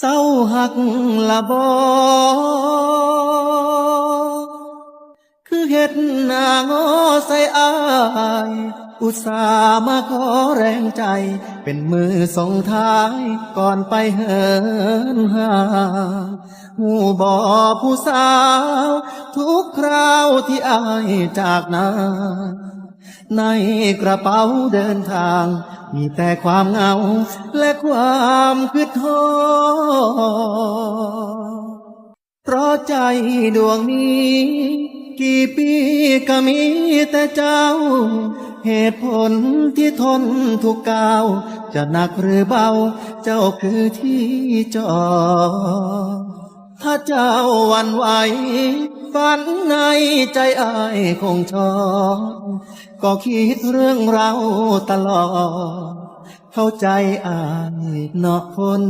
เศร้าหักละบอคือเห็ดหน้างอใส่อาย อุตส่าห์มาขอแรงใจ เป็นมือส่งท้ายก่อนไปเหินหางหูบอผู้สาว ทุกคราวที่อายจากนาในกระเป๋าเดินทาง มีแต่ความเหงาและความคืดท้อ ใจดวงนี้ กี่ปีก็มีแต่เจ้า เหตุผลที่ทนทุกก้าว จะหนักหรือเบา เจ้าคือที่จอ ถ้าเจ้าวันไหวฝันในใจอายคงชอ ก็คิดเรื่องเราตลอด เข้าใจอายเนาะคน